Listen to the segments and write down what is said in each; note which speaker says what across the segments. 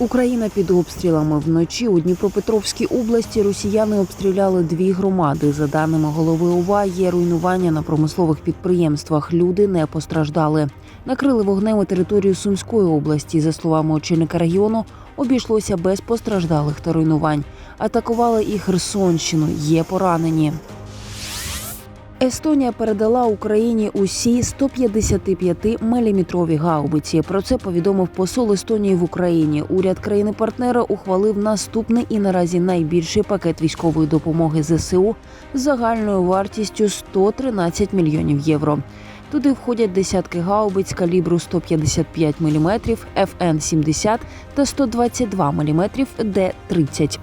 Speaker 1: Україна під обстрілами вночі у Дніпропетровській області росіяни обстріляли дві громади. За даними голови ОВА, є руйнування на промислових підприємствах. Люди не постраждали. Накрили вогнем територію Сумської області. За словами очільника регіону, обійшлося без постраждалих та руйнувань. Атакували і Херсонщину. Є поранені. Естонія передала Україні усі 155-мм гаубиці. Про це повідомив посол Естонії в Україні. Уряд країни-партнера ухвалив наступний і наразі найбільший пакет військової допомоги ЗСУ з загальною вартістю 113 мільйонів євро. Туди входять десятки гаубиць калібру 155 мм, ФН-70 та 122 мм Д-30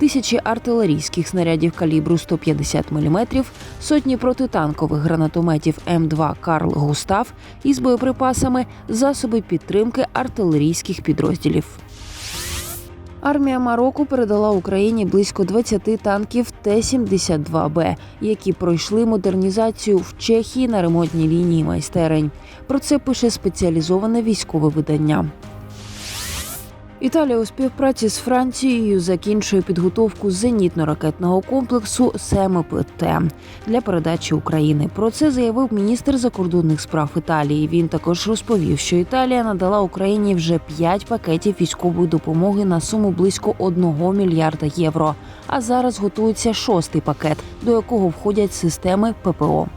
Speaker 1: тисячі артилерійських снарядів калібру 150 мм, сотні протитанкових гранатометів М2 Карл Густав із боєприпасами, засоби підтримки артилерійських підрозділів. Армія Марокко передала Україні близько 20 танків Т-72Б, які пройшли модернізацію в Чехії на ремонтній лінії майстерень. Про це пише спеціалізоване військове видання. Італія у співпраці з Францією закінчує підготовку зенітно-ракетного комплексу СЕМПТ для передачі України. Про це заявив міністр закордонних справ Італії. Він також розповів, що Італія надала Україні вже 5 пакетів військової допомоги на суму близько 1 мільярда євро. А зараз готується шостий пакет, до якого входять системи ППО.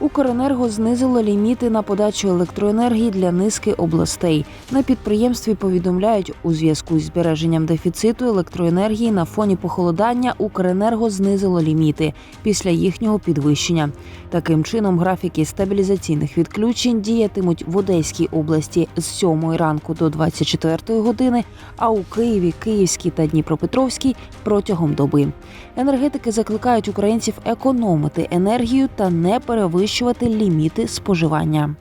Speaker 1: Укренерго знизило ліміти на подачу електроенергії для низки областей. На підприємстві повідомляють, у зв'язку з збереженням дефіциту електроенергії на фоні похолодання Укренерго знизило ліміти після їхнього підвищення. Таким чином, графіки стабілізаційних відключень діятимуть в Одеській області з 7 ранку до 24 години, а у Києві, Київській та Дніпропетровській протягом доби. Енергетики закликають українців економити енергію та не перевищувати ліміти споживання.